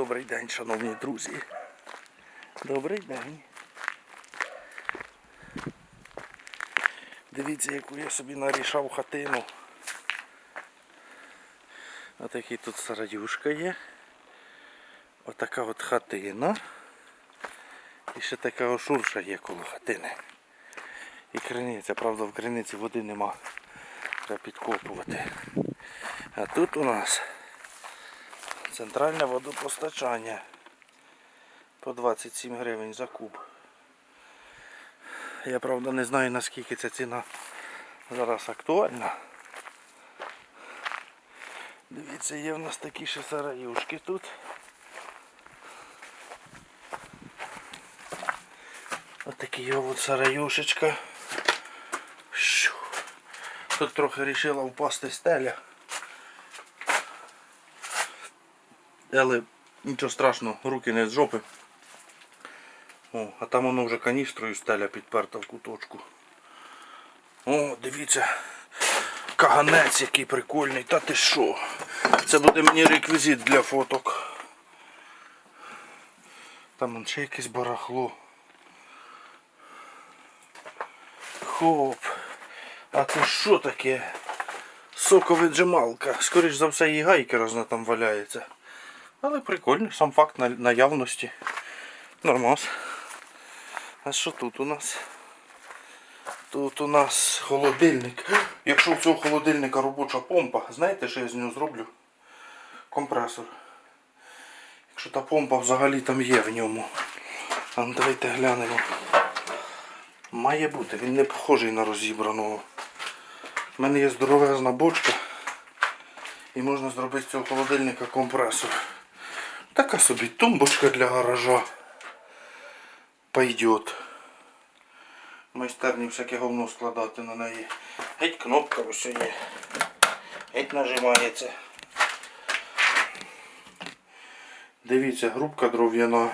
Добрий день, шановні друзі. Добрий день. Дивіться, яку я собі нарішав хатину. Отакий тут сараюшка є. Отака от хатина. І ще така ошурша є коло хатини. І криниця, правда в криниці води нема. Треба підкопувати. А тут у нас центральне водопостачання по 27 гривень за куб. Я правда не знаю наскільки ця ціна зараз актуальна. Дивіться, є в нас такі ще сараюшки тут. Отакі от сараюшечка. Тут трохи вирішила впасти стеля. Але нічого страшного, руки не з жопи. О, а там воно вже каністрою стеля підперта в куточку. О, дивіться. Каганець який прикольний. Та ти що? Це буде мені реквізит для фоток. Там ще якесь барахло. Хоп. А це що таке? Соковиджималка. Скоріш за все і гайка розна там валяється. Але прикольно, сам факт наявності. Нормас. А що тут у нас? Тут у нас холодильник. Якщо в цього холодильника робоча помпа, знаєте, що я з нього зроблю? Компресор. Якщо та помпа взагалі там є в ньому. А ну давайте глянемо. Має бути, він не похожий на розібраного. У мене є здоровезна бочка. І можна зробити з цього холодильника компресор. Така собі тумбочка для гаража. Пойдет. Майстерні всяке говно складати на неї. Геть кнопка ось є. Геть нажимається. Дивіться, грубка дров'яна.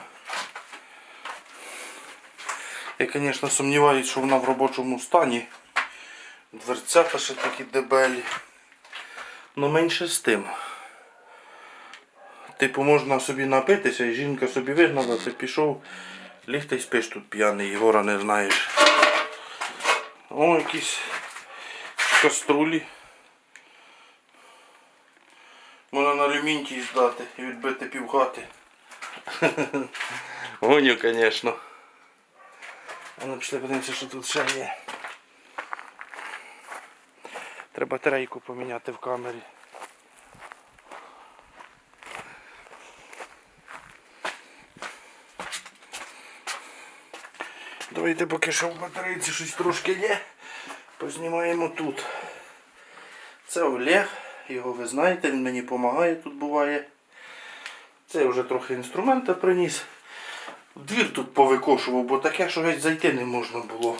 Я, звісно, сумніваюся, що вона в робочому стані. Дверцята ще такі дебелі. Ну менше з тим. Типу можна собі напитися і жінка собі вигнала, ти пішов, ліг та спиш тут п'яний, Єгора не знаєш. О, якісь каструлі. Можна на алюмінтій здати і відбити півхати. Гоню, звісно. А ну пішли подивимося, що тут ще є. Треба батарейку поміняти в камері. Давайте поки що в батарейці щось трошки є. Познімаємо тут. Це Олег, його ви знаєте, він мені допомагає тут буває. Це я вже трохи інструмента приніс. Двір тут повикошував, бо таке, що геть зайти не можна було.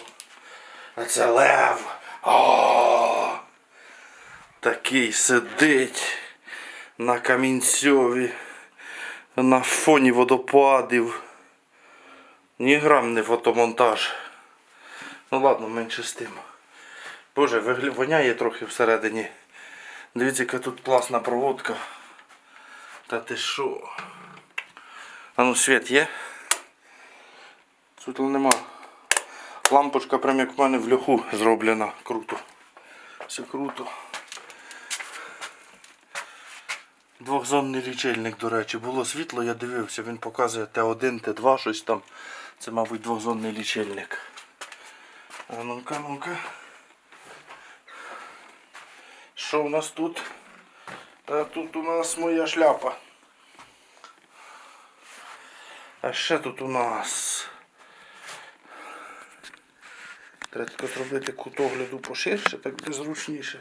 А це лев. О! Такий сидить на камінцьові, на фоні водопадів. Ні грам не фотомонтаж. Ну ладно, менше з тим. Боже, воняє трохи всередині. Дивіться, яка тут класна проводка. Та ти що? А ну світ є? Світла нема. Лампочка прям як в мене в льоху зроблена. Круто. Все круто. Двохзонний лічильник, до речі, було світло, я дивився, він показує Т1, Т2, щось там. Це, мабуть, двохзонний лічильник. А ну-ка, ну-ка. Що у нас тут? Та тут у нас моя шляпа. А ще тут у нас. Треба тільки зробити кут огляду поширше, так буде зручніше.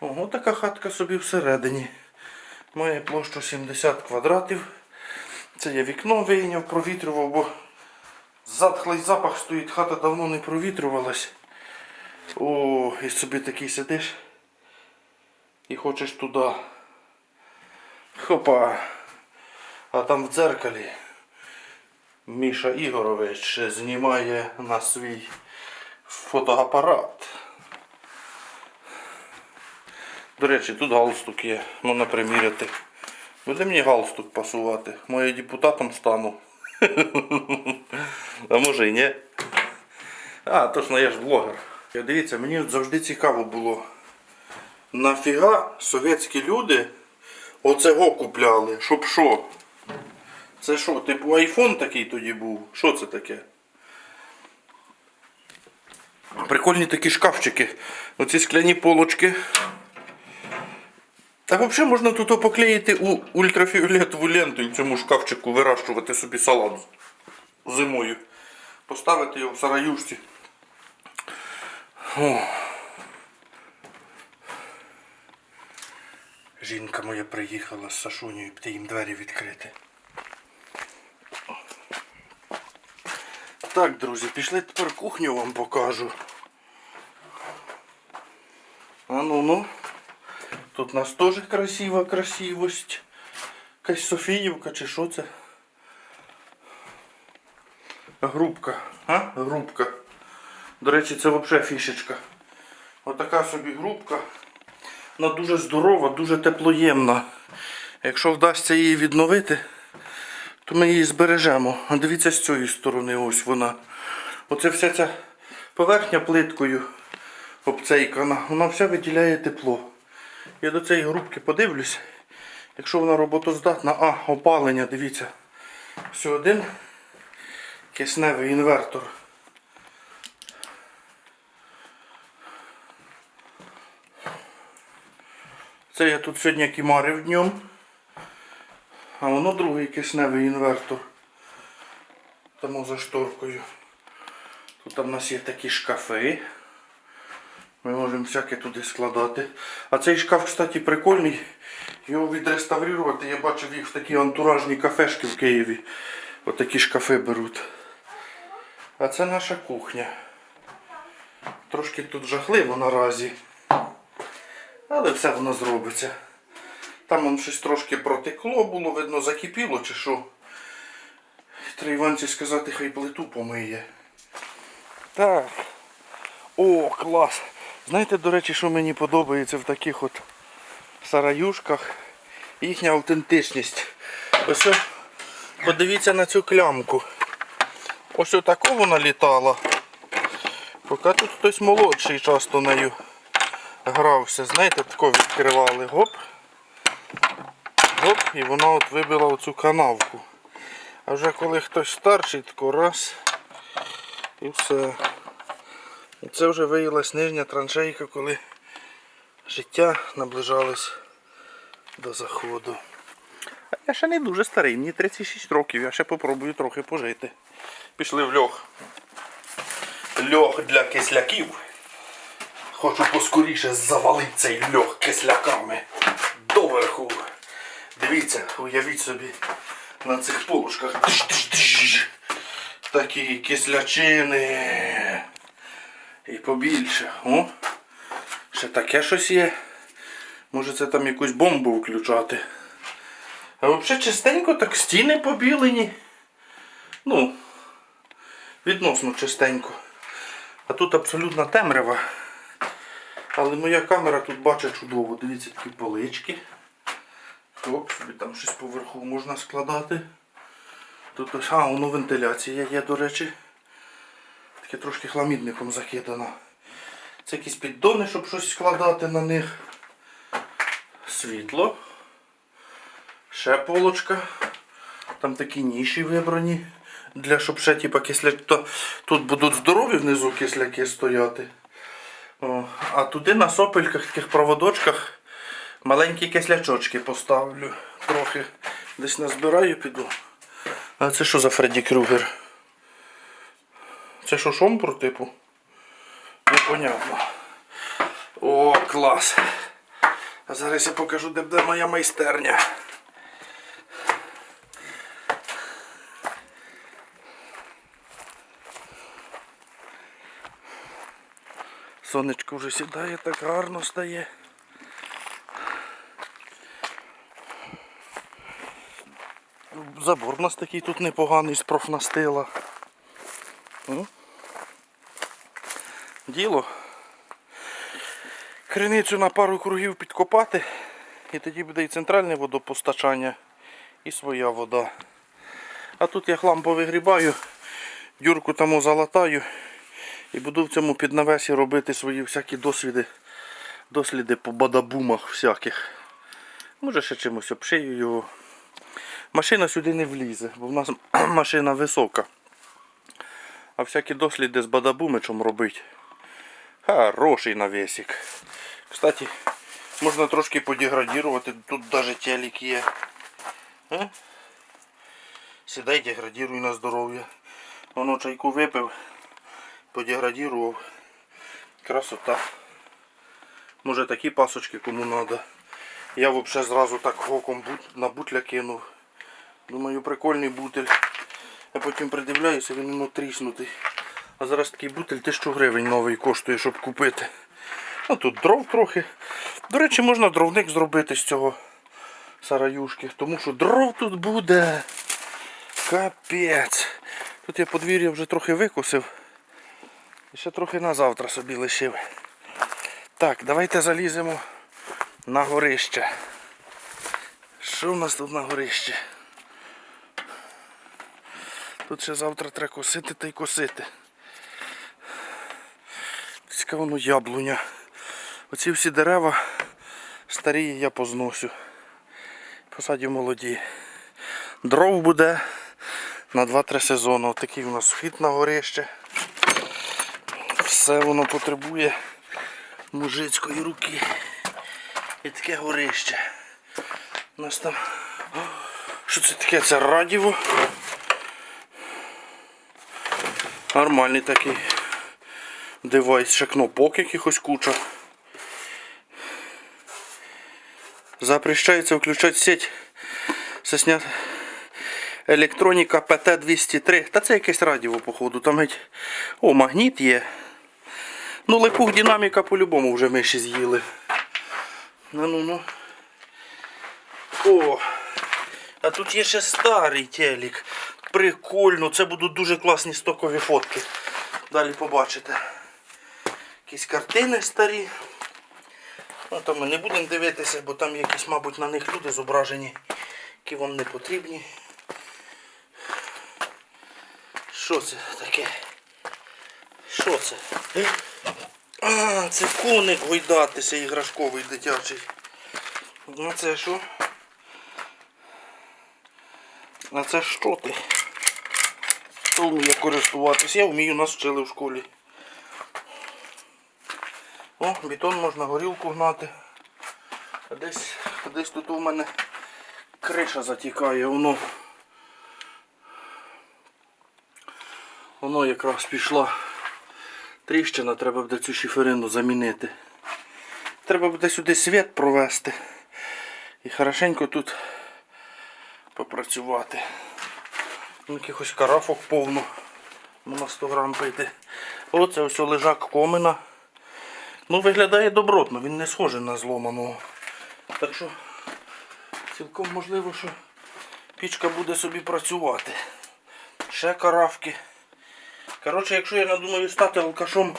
Ого, така хатка собі всередині. Має площу 70 квадратів. Це я вікно вийняв, провітрював, бо затхлий запах стоїть, хата давно не провітрювалась. О, і собі такий сидиш і хочеш туди. Хопа. А там в дзеркалі Міша Ігорович знімає на свій фотоапарат. До речі, тут галстук є, можна приміряти. Буде мені галстук пасувати. Може депутатом стану. А може і ні. А, точно я ж блогер. Дивіться, мені завжди цікаво було. Нафіга совєтські люди оцего купляли? Щоб що? Це що, типу айфон такий тоді був? Що це таке? Прикольні такі шкафчики. Оці скляні полочки. Та взагалі можна тут поклеїти у ультрафіолетову ленту і цьому шкафчику вирощувати собі салат зимою. Поставити його в сараюшці. О. Жінка моя приїхала з Сашунею, піти їм двері відкрити. Так, друзі, пішли тепер кухню вам покажу. А ну ну. Тут у нас теж красива красивость. Якась Софіївка чи що це? Грубка. А? Грубка. До речі, це взагалі фішечка. Отака собі грубка. Вона дуже здорова, дуже теплоємна. Якщо вдасться її відновити, то ми її збережемо. Дивіться з цієї сторони, ось вона. Оце вся ця поверхня плиткою обцейкана, вона вся виділяє тепло. Я до цієї грубки подивлюсь. Якщо вона роботоздатна, а, опалення, дивіться. Все один кисневий інвертор. Це я тут сьогодні кімарив днем. А воно другий кисневий інвертор. Тому за шторкою. Тут у нас є такі шкафи. Ми можемо всяке туди складати. А цей шкаф, кстати, прикольний. Його відреставрувати. Я бачив їх в такі антуражні кафешки в Києві. Отакі шкафи беруть. А це наша кухня. Трошки тут жахливо наразі. Але все воно зробиться. Там воно щось трошки протекло було, видно, закипіло чи що. Треба Іванці сказати, хай плиту помиє. Так. О, клас! Знаєте, до речі, що мені подобається в таких от сараюшках? Їхня автентичність. Ось подивіться на цю клямку. Ось такого налітало. Поки тут хтось молодший часто нею грався. Знаєте, тако відкривали. Гоп. Гоп, і вона от вибила оцю канавку. А вже коли хтось старший, тако раз. І все. І це вже виявилась нижня траншейка, коли життя наближалось до заходу. А я ще не дуже старий, мені 36 років, я ще попробую трохи пожити. Пішли в льох. Льох для кисляків. Хочу поскоріше завалити цей льох кисляками доверху. Дивіться, уявіть собі на цих полушках. Такі кислячини. І побільше. О, ще таке щось є. Може це там якусь бомбу включати. А взагалі чистенько так стіни побілені. Ну, відносно чистенько. А тут абсолютна темрява. Але моя камера тут бачить чудово. Дивіться такі полички. Оп, собі там щось поверху можна складати. Тут а, воно вентиляція є, до речі. Таке трошки хламідником закидано. Це якісь піддони, щоб щось складати на них. Світло. Ще полочка. Там такі ніші вибрані. Для щоб ще типа кисляки. То, тут будуть здорові внизу кисляки стояти. О, а туди на сопельках, таких проводочках маленькі кислячочки поставлю. Трохи десь назбираю, піду. А це що за Фредді Крюгер? Це що шомпур, типу? Непонятно. О, клас. А зараз я покажу, де буде моя майстерня. Сонечко вже сідає, так гарно стає. Забор у нас такий тут непоганий з профнастила. Ну. Діло. Криницю на пару кругів підкопати І тоді буде і центральне водопостачання, і своя вода. А тут я хлам повигрібаю, дюрку тому залатаю і буду в цьому піднавесі робити свої всякі досвіди, досліди по бадабумах всяких. Може ще чимось обшию його. Машина сюди не влізе, бо в нас машина висока. А всякі досліди з бадабумичем робити. Хороший навесик. Кстати, можна трошки подеградувати. Тут навіть телек є. Сідай, деградируй на здоров'я. Воно чайку випив, подеградірував. Красота. Може такі пасочки кому треба. Я взагалі зразу так оком на бутля кинув. Думаю, прикольний бутель. А потім придивляюся, він воно тріснутий. А зараз такий бутель 1000 гривень новий коштує, щоб купити. Ну тут дров трохи. До речі, можна дровник зробити з цього сараюшки, тому що дров тут буде. Капець. Тут я подвір'я вже трохи викосив. Ще трохи на завтра собі лишив. Так, давайте заліземо на горище. Що в нас тут на горище? Тут ще завтра треба косити та й косити. Цікаво воно яблуня. Оці всі дерева старі я позносю. Посадю молоді. Дров буде на 2-3 сезони. Отакий у нас вхід на горище. Все воно потребує мужицької руки. І таке горище. У нас там. Що це таке? Це радіво. Нормальний такий девайс, ще кнопок якихось куча. Запрещається включати сеть. Це снят електроніка ПТ-203. Та це якесь радіо, походу. Там геть. О, магніт є. Ну, липух динаміка по-любому вже миші з'їли. Ну ну ну. О! А тут є ще старий телек. Прикольно, це будуть дуже класні стокові фотки. Далі побачите. Якісь картини старі. Ну, там ми не будемо дивитися, бо там якісь, мабуть, на них люди зображені, які вам не потрібні. Що це таке? Що це? А, це коник гойдатися іграшковий дитячий. А це що? А це що ти? Хто вміє користуватись? Я вмію, нас вчили в школі. О, бетон можна горілку гнати. А десь, десь тут у мене криша затікає, воно. Воно якраз пішла тріщина, треба буде цю шиферину замінити. Треба буде сюди світ провести і хорошенько тут попрацювати. Ну, Якихось карафок повно. На 100 грам пити. Оце ось лежак комина. Ну, виглядає добротно, він не схожий на зломаного. Так що цілком можливо, що пічка буде собі працювати. Ще каравки. Коротше, якщо я надумаю стати алкашом,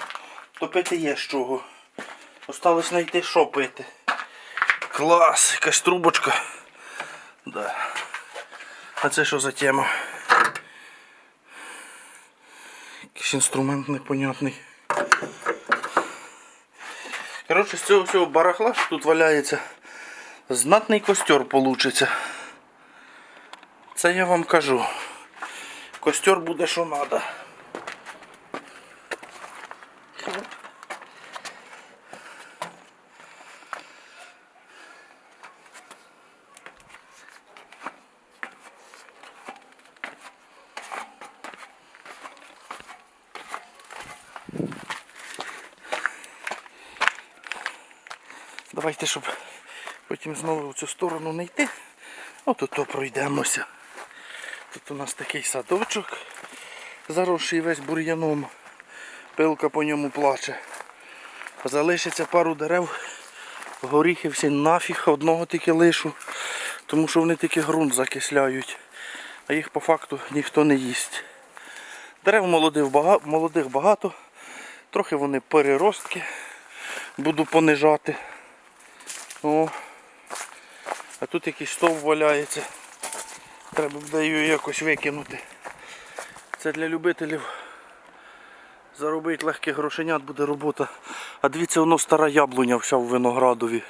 то пити є з чого. Осталось знайти що пити. Клас, якась трубочка. Да. А це що за тема? Якийсь інструмент непонятний. Коротше, з цього всього барахла, що тут валяється, знатний костер получиться. Це я вам кажу. Костер буде що треба. Давайте, щоб потім знову в цю сторону не йти. От то пройдемося. Тут у нас такий садочок, заросший весь бур'яном. Пилка по ньому плаче. Залишиться пару дерев, горіхи всі нафіг, одного тільки лишу, тому що вони тільки ґрунт закисляють, а їх по факту ніхто не їсть. Дерев молодих багато, трохи вони переростки, буду понижати. О, А тут якийсь стовп валяється. Треба буде її якось викинути. Це для любителів. Заробити легких грошенят буде робота. А дивіться, воно стара яблуня вся в виноградові.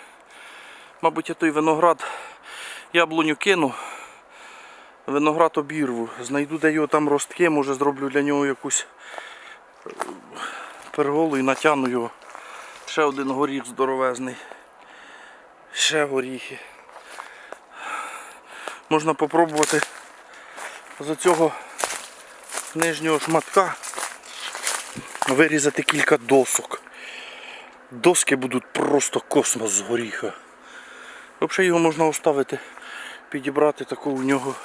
Мабуть, я той виноград яблуню кину. Виноград обірву. Знайду, де його там ростки, може зроблю для нього якусь е, перголу і натягну його. Ще один горіх здоровезний. Ще горіхи. Можна попробувати з цього нижнього шматка вирізати кілька досок. Доски будуть просто космос з горіха. Взагалі його можна оставити, підібрати таку у нього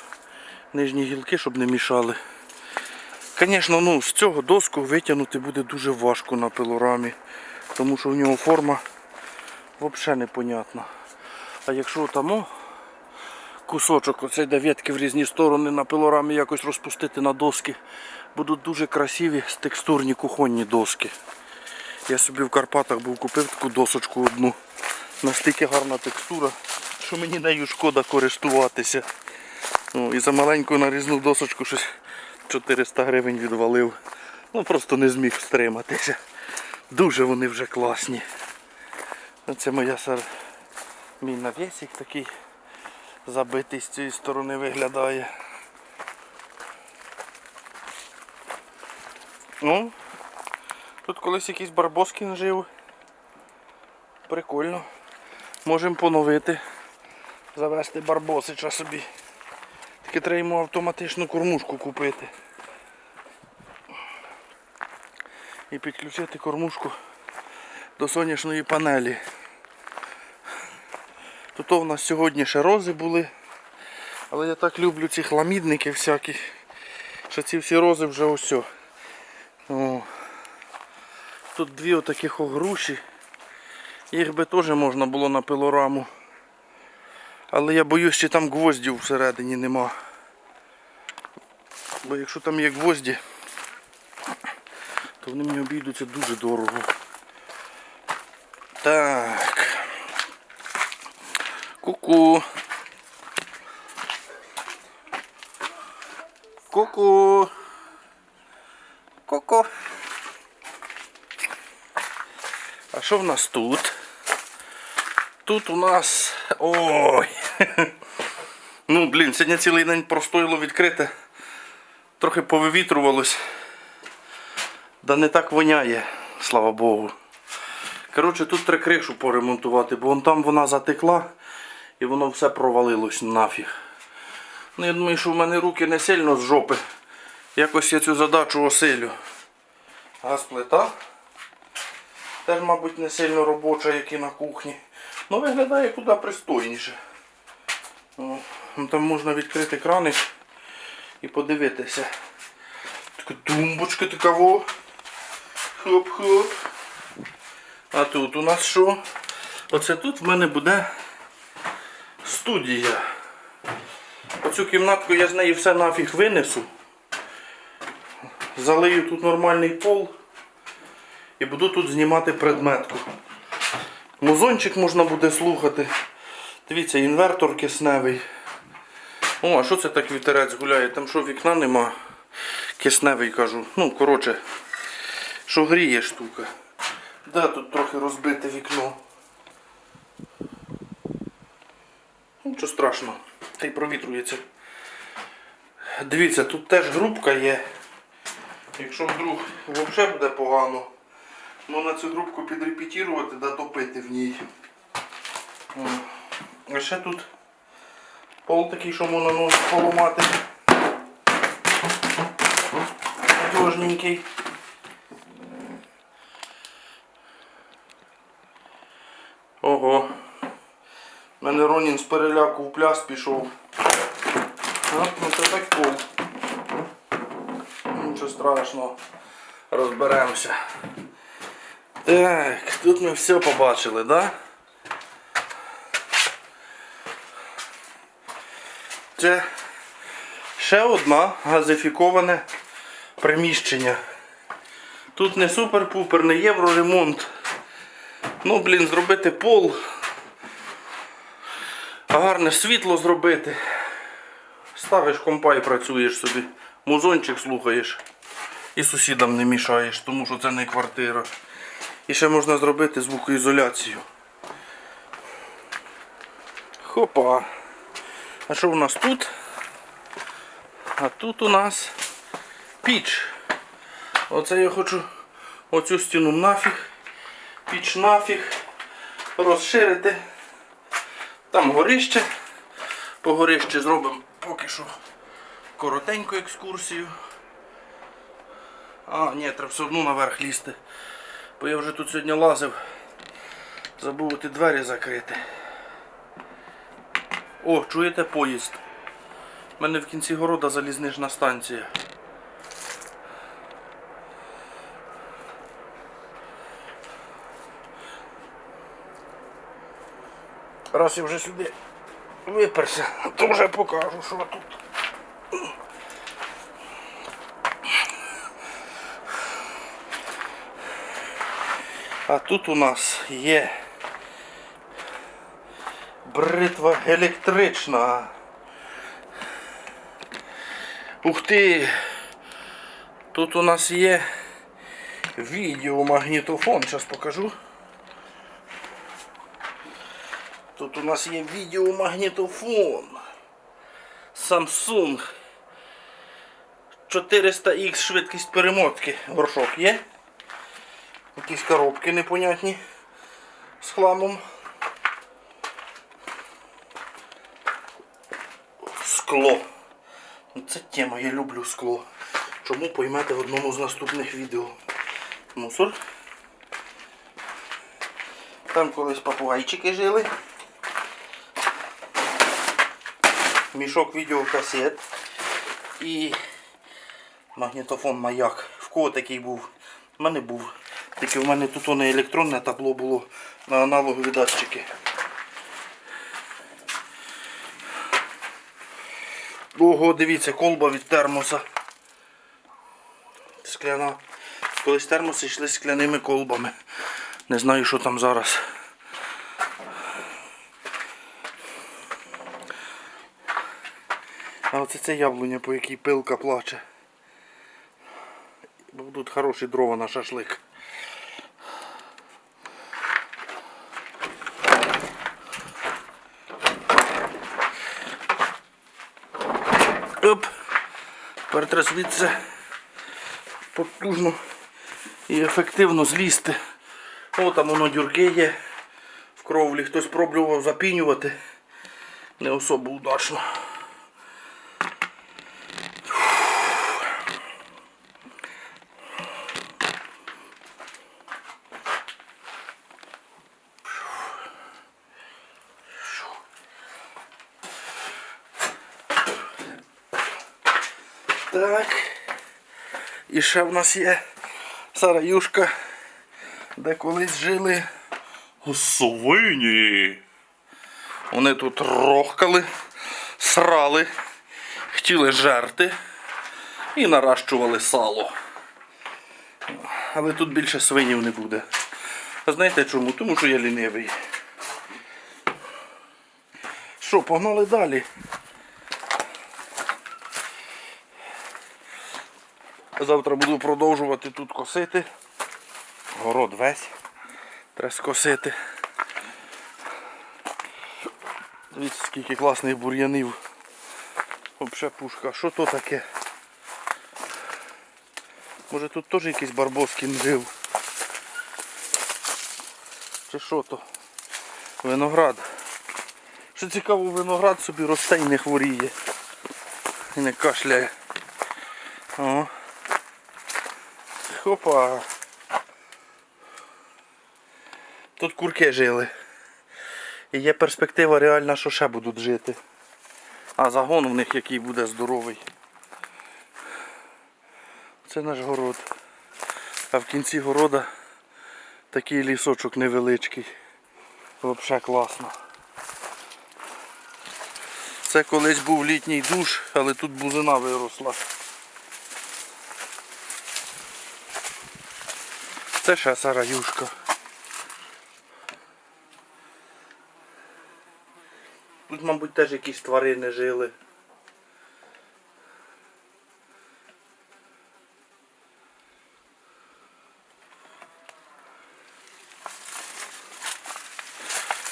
нижні гілки, щоб не мішали. Звісно, ну, з цього доску витягнути буде дуже важко на пилорамі, тому що в нього форма взагалі непонятна. А якщо там кусочок, оцей де в різні сторони на пилорамі якось розпустити на доски, будуть дуже красиві текстурні кухонні доски. Я собі в Карпатах був купив таку досочку одну. Настільки гарна текстура, що мені нею шкода користуватися. Ну, і за маленьку нарізну досочку щось 400 гривень відвалив. Ну просто не зміг стриматися. Дуже вони вже класні. Це моя сар... мій навісик такий забитий з цієї сторони виглядає. Ну, тут колись якийсь барбоскін жив. Прикольно. Можемо поновити. Завести барбосича собі. Тільки треба йому автоматичну кормушку купити. І підключити кормушку до сонячної панелі. Тут у нас сьогодні ще рози були. Але я так люблю ці хламідники всякі, що ці всі рози вже ось. Тут дві отаких огруші. Їх би теж можна було на пилораму. Але я боюсь, що там гвоздів всередині нема. Бо якщо там є гвозді, то вони мені обійдуться дуже дорого. Так. Ку-ку. Ку-ку. Ку-ку. А що в нас тут? Тут у нас... Ой! Ну, блін, сьогодні цілий день простоїло відкрите. Трохи повивітрувалось. Да не так воняє, слава Богу. Коротше, тут треба кришу поремонтувати, бо вон там вона затекла і воно все провалилось нафіг. Ну, я думаю, що в мене руки не сильно з жопи. Якось я цю задачу осилю. Газплита. Теж, мабуть, не сильно робоча, як і на кухні. Ну виглядає куди пристойніше. О, ну, Там можна відкрити краник і подивитися. Така тумбочка така во. Хоп-хоп. А тут у нас що? Оце тут в мене буде студія. Оцю кімнатку я з неї все нафіг винесу. Залию тут нормальний пол і буду тут знімати предметку. Музончик можна буде слухати. Дивіться, інвертор кисневий. О, а що це так вітерець гуляє? Там що вікна нема? Кисневий кажу. Ну, коротше, що гріє штука. Да, тут трохи розбите вікно. Нічого страшного, та й провітрується. Дивіться, тут теж грубка є. Якщо вдруг взагалі буде погано, можна цю грубку підрепетірувати да топити в ній. А ще тут пол такий, що можна ну, поламати. Надіжненький. Ого. У мене Ронін з переляку в пляс пішов. А, ну це так пол. Нічого страшного. Розберемося. Так, тут ми все побачили, да? Це ще одна газифіковане приміщення. Тут не супер-пупер, не євроремонт. Ну, блін, зробити пол. Гарне світло зробити. Ставиш компа і працюєш собі. Музончик слухаєш. І сусідам не мішаєш, тому що це не квартира. І ще можна зробити звукоізоляцію. Хопа. А що у нас тут? А тут у нас піч. Оце я хочу оцю стіну нафіг, піч нафіг, розширити. Там горище. По горищі зробимо поки що коротеньку екскурсію. А, ні, треба все одно наверх лізти. Бо я вже тут сьогодні лазив. Забув ті двері закрити. О, чуєте поїзд? У мене в кінці города залізнична станція. Раз я вже сюди виперся, то вже покажу, що тут. А тут у нас є бритва електрична. Ух ти! Тут у нас є відеомагнітофон, зараз покажу. Тут у нас є відеомагнітофон. Samsung 400X швидкість перемотки. Горшок є. Якісь коробки непонятні з хламом. Скло. Ну, Це тема, я люблю скло. Чому поймете в одному з наступних відео. Мусор. Там колись попугайчики жили. Мішок відеокасет і магнітофон маяк. В кого такий був? У мене був. Тільки в мене тут не електронне табло було на аналогові датчики. Ого, дивіться, колба від термоса. Скляна. Колись термоси йшли скляними колбами. Не знаю, що там зараз. А оце це яблуня, по якій пилка плаче. Будуть хороші дрова на шашлик. Оп. Тепер звідси потужно і ефективно злізти. О, там воно дюрки є в кровлі. Хтось пробував запінювати. Не особо удачно. Так. І ще в нас є сараюшка, де колись жили свині. Вони тут рохкали, срали, хотіли жерти і наращували сало. Але тут більше свинів не буде. А знаєте чому? Тому що я лінивий. Що, погнали далі? Завтра буду продовжувати тут косити. Город весь. Треба скосити. Дивіться, скільки класних бур'янів. Взагалі пушка. Що то таке? Може тут теж якийсь барбоскін жив? Чи що то? Виноград. Що цікаво, виноград собі росте і не хворіє. І не кашляє. О. Хопа. Тут курки жили. І є перспектива реальна, що ще будуть жити. А загон в них який буде здоровий. Це наш город. А в кінці города такий лісочок невеличкий. Взагалі класно. Це колись був літній душ, але тут бузина виросла. Це ще сараюшка. Тут, мабуть, теж якісь тварини жили.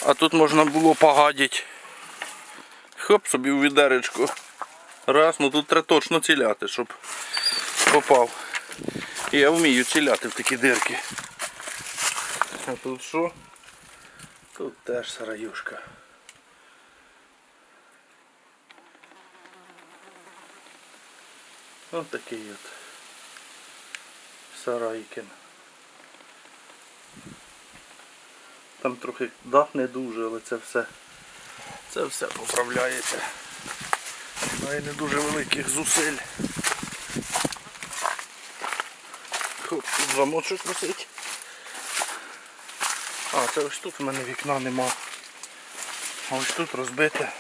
А тут можна було погадити. Хоп, собі в відеречку. Раз, ну тут треба точно ціляти, щоб попав. Я вмію ціляти в такі дирки. А тут що? Тут теж сараюшка. Ось такий от сарайкин. Там трохи дах не дуже, але це все. Це все поправляється. Має не дуже великих зусиль. Хоп, тут замочок висить. А, це ось тут в мене вікна нема. А ось тут розбите.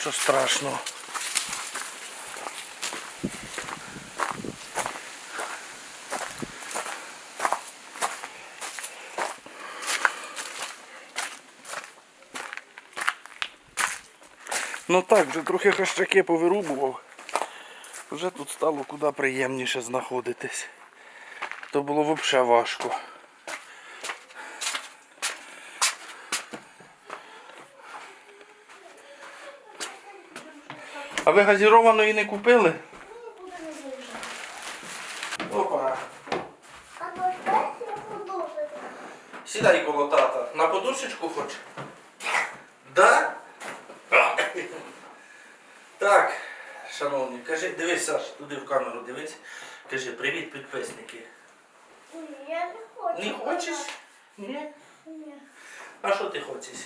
Що страшного. Ну так, вже трохи хащаки повирубував. Вже тут стало куди приємніше знаходитись. То було взагалі важко. А ви газірованої не купили? Куди не заїжджати? Опа. А то теж не подобається. Сідай коло тата. На подушечку хоч? Да? Так, шановні, кажи, дивись, Саш, туди в камеру дивись. Кажи, привіт, підписники. Ні, я не хочу. Не хочеш? Ні. Ні. А що ти хочеш?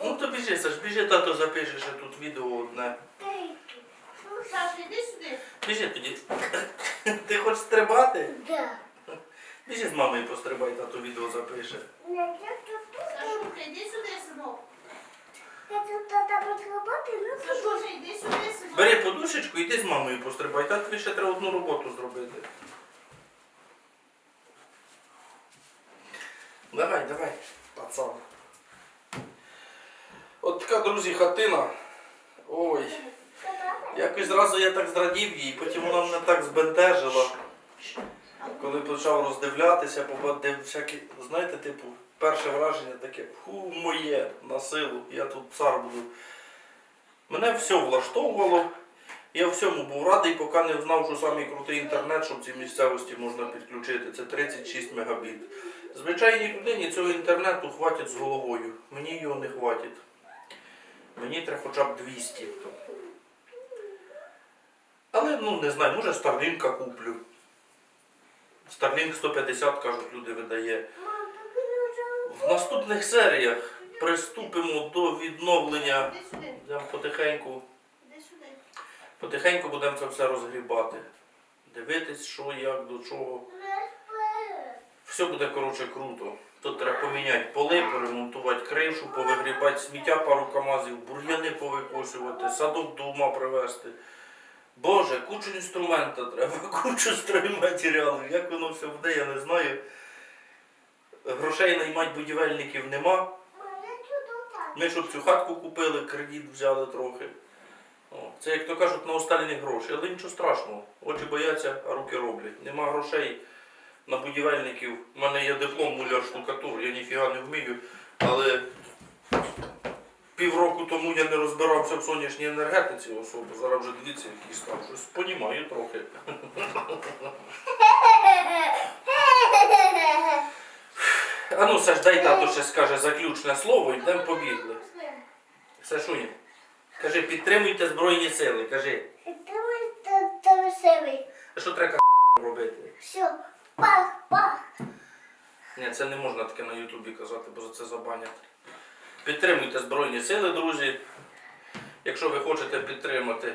Ну то біжи, Саш, біжи, тато запише ще тут відео одне. Саш, іди сюди. Біжи тоді. Ти хочеш стрибати? Да. Біжи з мамою пострибай, тато відео запише. Я іди сюди, синок. Я тут роботи, ну іди сюди, синок. Бери подушечку, іди з мамою пострибай, та тобі ще треба одну роботу зробити. Давай, давай, пацан. От така, друзі, хатина. Ой. Якось зразу я так зрадів їй, потім вона мене так збентежила. Коли почав роздивлятися, побачив всякі, знаєте, типу, перше враження таке, фу, моє, на силу, я тут цар буду. Мене все влаштовувало. Я всьому був радий, поки не знав, що самий крутий інтернет, що в цій місцевості можна підключити. Це 36 мегабіт. Звичайній людині цього інтернету хватить з головою. Мені його не хватить. Мені треба хоча б 200. Але ну не знаю, може Старлінка куплю. Старлінк 150, кажуть, люди видає. Мам, тобі не вже В наступних серіях приступимо до відновлення. Іди потихеньку, потихеньку будемо це все розгрібати. Дивитись, що, як, до чого. Все буде коротше круто. Тут треба поміняти поли, поремонтувати кришу, повигрібати сміття пару камазів, бур'яни повикосювати, садок до ума привезти. Боже, кучу інструмента треба, кучу стройматеріалів. Як воно все буде, я не знаю. Грошей наймати будівельників нема. Ми щоб цю хатку купили, кредит взяли трохи. Це, як то кажуть, на останні гроші. Але нічого страшного. Очі бояться, а руки роблять. Нема грошей на будівельників. У мене є диплом муляр штукатур, я ніфіга не вмію. Але півроку тому я не розбирався в сонячній енергетиці особо. Зараз вже дивіться, який став. Щось понімаю трохи. А ну, Саш, дай тато ще скаже заключне слово, йдемо побігли. Сашуня, кажи, підтримуйте Збройні сили. Кажи, мій тата веселий. а що треба робити? Все, пах, пах. Ні, це не можна таке на Ютубі казати, бо за це забанять. Підтримуйте Збройні сили, друзі. Якщо ви хочете підтримати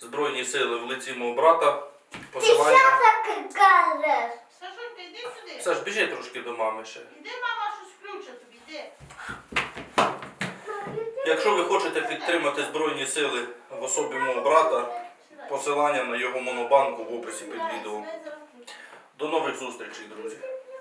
Збройні сили в лиці мого брата, Ти що посилання. таке кажеш? Іди сюди. Саш, біжи трошки до мами ще. Іди, мама щось включить тобі, іди. Якщо ви хочете підтримати Збройні сили в особі мого брата, посилання на його монобанку в описі під відео. До нових зустрічей, друзі.